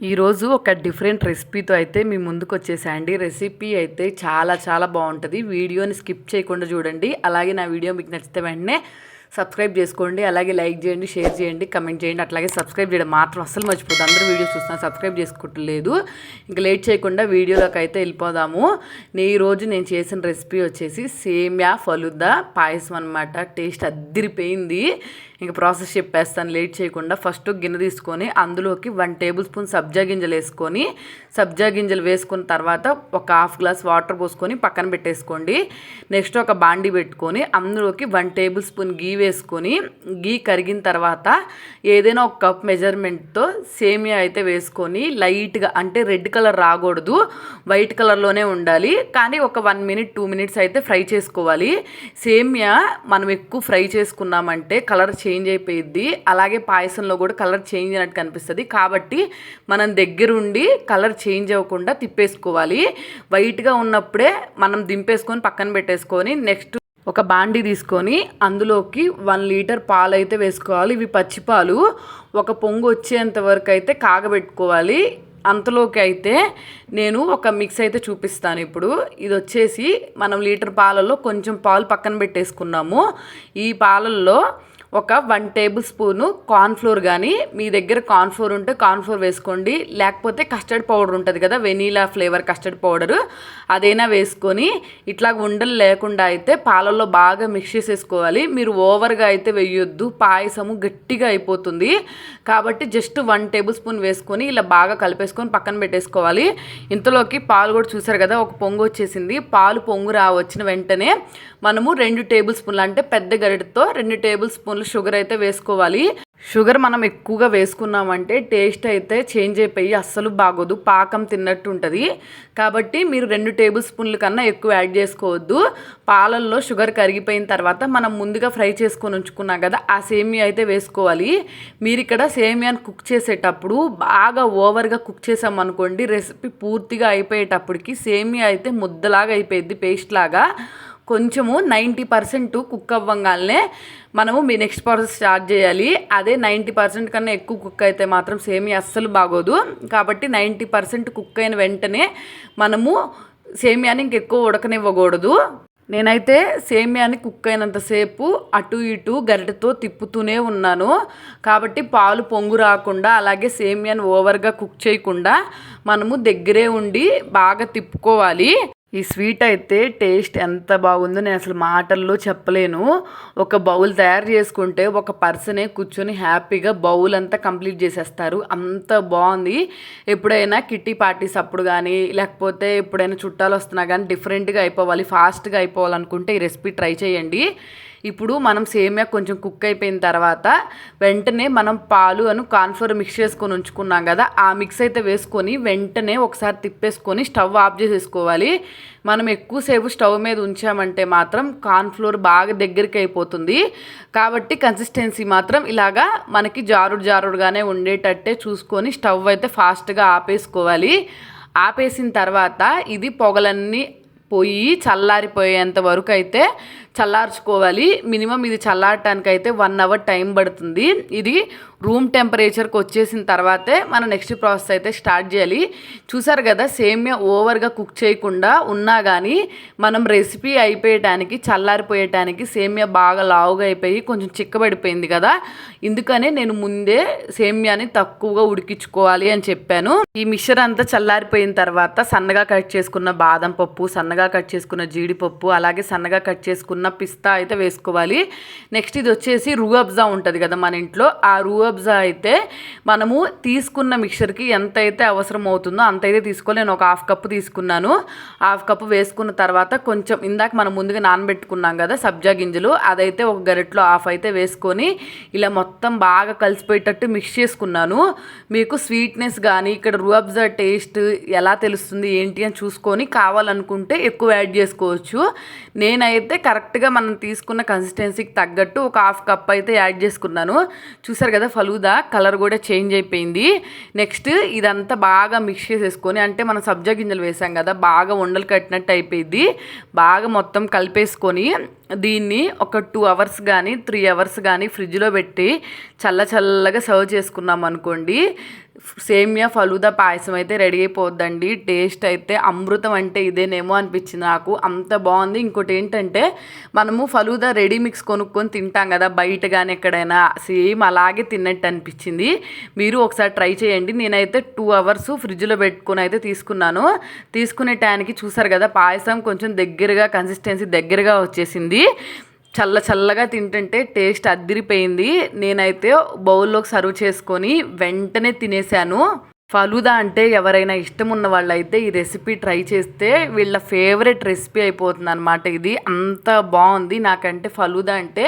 ఈరోజు ఒక డిఫరెంట్ రెసిపీతో అయితే మీ ముందుకు వచ్చేసండి రెసిపీ అయితే చాలా చాలా బాగుంటుంది. వీడియోని స్కిప్ చేయకుండా చూడండి. అలాగే నా వీడియో మీకు నచ్చితే వెంటనే సబ్స్క్రైబ్ చేసుకోండి అలాగే లైక్ చేయండి షేర్ చేయండి కమెంట్ చేయండి అట్లాగే సబ్స్క్రైబ్ చేయడం మాత్రం అస్సలు మర్చిపోదు అందరూ వీడియోస్ చూస్తాను సబ్స్క్రైబ్ చేసుకోవట్లేదు. ఇంకా లేట్ చేయకుండా వీడియోలోకి అయితే వెళ్ళిపోదాము ఈ ఈరోజు నేను చేసిన రెసిపీ వచ్చేసి సేమ్యా ఫలుదా పాయసం అనమాట టేస్ట్ అద్దిరిపోయింది. ఇంకా ప్రాసెస్ చెప్పేస్తాను లేట్ చేయకుండా. ఫస్ట్ గిన్నె తీసుకొని అందులోకి వన్ టేబుల్ స్పూన్ సబ్జా గింజలు వేసుకొని సబ్జా గింజలు వేసుకున్న తర్వాత ఒక హాఫ్ గ్లాస్ వాటర్ పోసుకొని పక్కన పెట్టేసుకోండి. నెక్స్ట్ ఒక బాండి పెట్టుకొని అందులోకి వన్ టేబుల్ స్పూన్ గీ వేసుకొని గీ కరిగిన తర్వాత ఏదైనా ఒక కప్ మెజర్మెంట్తో సేమియా అయితే వేసుకొని లైట్గా అంటే రెడ్ కలర్ రాకూడదు వైట్ కలర్లోనే ఉండాలి. కానీ ఒక వన్ మినిట్ టూ మినిట్స్ అయితే ఫ్రై చేసుకోవాలి. సేమియా మనం ఎక్కువ ఫ్రై చేసుకున్నామంటే కలర్ చేంజ్ అయిపోయిద్ది. అలాగే పాయసంలో కూడా కలర్ చేంజ్ అయినట్టు కనిపిస్తుంది. కాబట్టి మనం దగ్గరుండి కలర్ చేంజ్ అవ్వకుండా తిప్పేసుకోవాలి. వైట్గా ఉన్నప్పుడే మనం దింపేసుకొని పక్కన పెట్టేసుకొని నెక్స్ట్ ఒక బాండి తీసుకొని అందులోకి వన్ లీటర్ పాలు అయితే వేసుకోవాలి. ఇవి పచ్చిపాలు. ఒక పొంగు వచ్చేంత వరకు అయితే కాగబెట్టుకోవాలి. అంతలోకి అయితే నేను ఒక మిక్స్ అయితే చూపిస్తాను ఇప్పుడు. ఇది వచ్చేసి మనం లీటర్ పాలలో కొంచెం పాలు పక్కన పెట్టేసుకున్నాము. ఈ పాలల్లో ఒక వన్ టేబుల్ స్పూను కార్న్ఫ్లోర్ కానీ మీ దగ్గర కార్న్ఫ్లోర్ ఉంటే కార్న్ఫ్లోర్ వేసుకోండి. లేకపోతే కస్టర్డ్ పౌడర్ ఉంటుంది కదా వెనీలా ఫ్లేవర్ కస్టర్డ్ పౌడరు అదైనా వేసుకొని ఇట్లా ఉండలు లేకుండా అయితే పాలల్లో బాగా మిక్స్ చేసేసుకోవాలి. మీరు ఓవర్గా అయితే వేయొద్దు పాయసము గట్టిగా అయిపోతుంది. కాబట్టి జస్ట్ వన్ టేబుల్ స్పూన్ వేసుకొని ఇలా బాగా కలిపేసుకొని పక్కన పెట్టేసుకోవాలి. ఇంతలోకి పాలు కూడా చూసారు కదా ఒక పొంగు వచ్చేసింది. పాలు పొంగు రా వచ్చిన వెంటనే మనము రెండు టేబుల్ స్పూన్లు అంటే పెద్ద గరిటతో రెండు టేబుల్ స్పూన్లు షుగర్ అయితే వేసుకోవాలి. షుగర్ మనం ఎక్కువగా వేసుకున్నామంటే టేస్ట్ అయితే చేంజ్ అయిపోయి అస్సలు బాగోదు. పాకం తిన్నట్టు ఉంటుంది. కాబట్టి మీరు రెండు టేబుల్ స్పూన్ల కన్నా ఎక్కువ యాడ్ చేసుకోవద్దు. పాలల్లో షుగర్ కరిగిపోయిన తర్వాత మనం ముందుగా ఫ్రై చేసుకొని ఉంచుకున్నాం కదా ఆ సేమియా అయితే వేసుకోవాలి. మీరు ఇక్కడ సేమియాని కుక్ చేసేటప్పుడు బాగా ఓవర్గా కుక్ చేసామనుకోండి రెసిపీ పూర్తిగా అయిపోయేటప్పటికి సేమియా అయితే ముద్దలాగా అయిపోయింది పేస్ట్ లాగా. కొంచెము నైంటీ పర్సెంట్ కుక్ అవ్వగానే మనము మీ నెక్స్ట్ ప్రాసెస్ స్టార్ట్ చేయాలి. అదే నైంటీ పర్సెంట్ కన్నా ఎక్కువ కుక్ అయితే మాత్రం సేమియా అస్సలు బాగోదు. కాబట్టి నైంటీ పర్సెంట్ కుక్ అయిన వెంటనే మనము సేమియాని ఇంకెక్కువ ఉడకనివ్వకూడదు. నేనైతే సేమియాని కుక్ అయినంతసేపు అటు ఇటు గరిటెతో తిప్పుతూనే ఉన్నాను. కాబట్టి పాలు పొంగు రాకుండా అలాగే సేమియాని ఓవర్గా కుక్ చేయకుండా మనము దగ్గరే ఉండి బాగా తిప్పుకోవాలి. ఈ స్వీట్ అయితే టేస్ట్ ఎంత బాగుందో నేను అసలు మాటల్లో చెప్పలేను. ఒక బౌల్ తయారు చేసుకుంటే ఒక పర్సనే కూర్చొని హ్యాపీగా బౌల్ అంతా కంప్లీట్ చేసేస్తారు. అంత బాగుంది. ఎప్పుడైనా కిట్టి పార్టీస్ అప్పుడు కానీ లేకపోతే ఎప్పుడైనా చుట్టాలు వస్తున్నా కానీ డిఫరెంట్గా అయిపోవాలి ఫాస్ట్గా అయిపోవాలనుకుంటే ఈ రెసిపీ ట్రై చేయండి. ఇప్పుడు మనం సేమియా కొంచెం కుక్ అయిపోయిన తర్వాత వెంటనే మనం పాలు అను కాన్ఫ్లోర్ మిక్స్ చేసుకొని ఉంచుకున్నాం కదా ఆ మిక్స్ అయితే వేసుకొని వెంటనే ఒకసారి తిప్పేసుకొని స్టవ్ ఆఫ్ చేసేసుకోవాలి. మనం ఎక్కువసేపు స్టవ్ మీద ఉంచామంటే మాత్రం కాన్ఫ్లోర్ బాగా దగ్గరికి అయిపోతుంది. కాబట్టి కన్సిస్టెన్సీ మాత్రం ఇలాగా మనకి జారుడు జారుడుగానే ఉండేటట్టే చూసుకొని స్టవ్ అయితే ఫాస్ట్గా ఆపేసుకోవాలి. ఆపేసిన తర్వాత ఇది పొగలన్నీ పోయి చల్లారిపోయేంత వరకు అయితే చల్లార్చుకోవాలి. మినిమం ఇది చల్లారటానికి అయితే వన్ అవర్ టైం పడుతుంది. ఇది రూమ్ టెంపరేచర్కి వచ్చేసిన తర్వాతే మనం నెక్స్ట్ ప్రాసెస్ అయితే స్టార్ట్ చేయాలి. చూసారు కదా సేమ్యా ఓవర్గా కుక్ చేయకుండా ఉన్నా కానీ మనం రెసిపీ అయిపోయటానికి చల్లారిపోయటానికి సేమ్యా బాగా లావుగా అయిపోయి కొంచెం చిక్కబడిపోయింది కదా. ఇందుకనే నేను ముందే సేమ్యాని తక్కువగా ఉడికించుకోవాలి అని చెప్పాను. ఈ మిక్సర్ అంతా చల్లారిపోయిన తర్వాత సన్నగా కట్ చేసుకున్న బాదం పప్పు సన్నగా కట్ చేసుకున్న జీడిపప్పు అలాగే సన్నగా కట్ చేసుకున్న పిస్తా అయితే వేసుకోవాలి. నెక్స్ట్ ఇది వచ్చేసి రూఅబ్జా ఉంటుంది కదా మన ఇంట్లో. ఆ రూఅబ్జా అయితే మనము తీసుకున్న మిక్చర్కి ఎంత అయితే అవసరం అవుతుందో అంత అయితే తీసుకోవాలి. నేను ఒక హాఫ్ కప్పు తీసుకున్నాను. హాఫ్ కప్పు వేసుకున్న తర్వాత కొంచెం ఇందాక మనం ముందుగా నానబెట్టుకున్నాం కదా సబ్జా గింజలు అదైతే ఒక గరిటలో హాఫ్ అయితే వేసుకొని ఇలా మొత్తం బాగా కలిసిపోయేటట్టు మిక్స్ చేసుకున్నాను. మీకు స్వీట్నెస్ కానీ ఇక్కడ రూఅబ్జా టేస్ట్ ఎలా తెలుస్తుంది ఏంటి అని చూసుకొని కావాలనుకుంటే ఎక్కువ యాడ్ చేసుకోవచ్చు. నేనైతే కరెక్ట్గా మనం తీసుకున్న కన్సిస్టెన్సీకి తగ్గట్టు ఒక హాఫ్ కప్ అయితే యాడ్ చేసుకున్నాను. చూసారు కదా ఫలూదా? కలర్ కూడా చేంజ్ అయిపోయింది. నెక్స్ట్ ఇదంతా బాగా మిక్స్ చేసేసుకొని అంటే మనం సబ్జా గింజలు వేసాం కదా బాగా ఉండలు కట్టినట్టు అయిపోయింది. బాగా మొత్తం కలిపేసుకొని దీన్ని ఒక టూ అవర్స్ కానీ త్రీ అవర్స్ కానీ ఫ్రిడ్జ్లో పెట్టి చల్ల చల్లగా సర్వ్ చేసుకున్నాం అనుకోండి సేమియా ఫలూదా పాయసం అయితే రెడీ అయిపోద్దండి. టేస్ట్ అయితే అమృతం అంటే ఇదేనేమో అనిపించింది నాకు. అంత బాగుంది. ఇంకోటి ఏంటంటే మనము ఫలూదా రెడీ మిక్స్ కొనుక్కొని తింటాం కదా బయట కానీ ఎక్కడైనా. సేమ్ అలాగే తిన్నట్టు అనిపించింది. మీరు ఒకసారి ట్రై చేయండి. నేనైతే టూ అవర్స్ ఫ్రిడ్జ్లో పెట్టుకుని అయితే తీసుకున్నాను. తీసుకునే టైంకి చూసారు కదా పాయసం కొంచెం దగ్గరగా కన్సిస్టెన్సీ దగ్గరగా వచ్చేసింది. చల్ల చల్లగా తింటుంటే టేస్ట్ అద్దిరిపోయింది నేనైతే బౌల్లోకి సర్వ్ చేసుకొని వెంటనే తినేసాను. ఫలుదా అంటే ఎవరైనా ఇష్టం ఉన్న వాళ్ళైతే ఈ రెసిపీ ట్రై చేస్తే వీళ్ళ ఫేవరెట్ రెసిపీ అయిపోతుంది అనమాట ఇది. అంత బాగుంది. నాకంటే ఫలుదా అంటే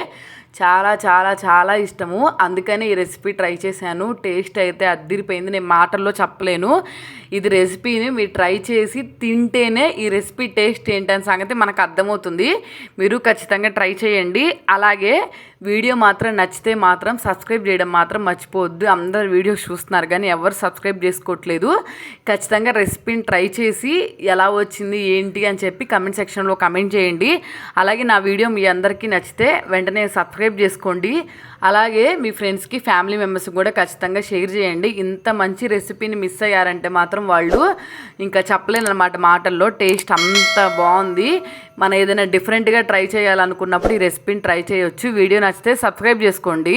చాలా చాలా చాలా ఇష్టము. అందుకని ఈ రెసిపీ ట్రై చేశాను. టేస్ట్ అయితే అద్దిరిపోయింది. నేను మాటల్లో చెప్పలేను. ఇది రెసిపీని మీరు ట్రై చేసి తింటేనే ఈ రెసిపీ టేస్ట్ ఏంటనే సంగతి మనకు అర్థమవుతుంది. మీరు ఖచ్చితంగా ట్రై చేయండి. అలాగే వీడియో మాత్రం నచ్చితే మాత్రం సబ్స్క్రైబ్ చేయడం మాత్రం మర్చిపోవద్దు. అందరు వీడియోస్ చూస్తున్నారు కానీ ఎవరు సబ్స్క్రైబ్ చేసుకోవట్లేదు. ఖచ్చితంగా రెసిపీని ట్రై చేసి ఎలా వచ్చింది ఏంటి అని చెప్పి కమెంట్ సెక్షన్లో కమెంట్ చేయండి. అలాగే నా వీడియో మీ అందరికీ నచ్చితే వెంటనే సబ్స్క్రైబ్ సబ్స్క్రైబ్ చేసుకోండి. అలాగే మీ ఫ్రెండ్స్కి ఫ్యామిలీ మెంబర్స్కి కూడా ఖచ్చితంగా షేర్ చేయండి. ఇంత మంచి రెసిపీని మిస్ అయ్యారంటే మాత్రం వాళ్ళు ఇంకా చెప్పలేను అనమాట మాటల్లో. టేస్ట్ అంత బాగుంది. మనం ఏదైనా డిఫరెంట్గా ట్రై చేయాలనుకున్నప్పుడు ఈ రెసిపీని ట్రై చేయొచ్చు. వీడియో నచ్చితే సబ్స్క్రైబ్ చేసుకోండి.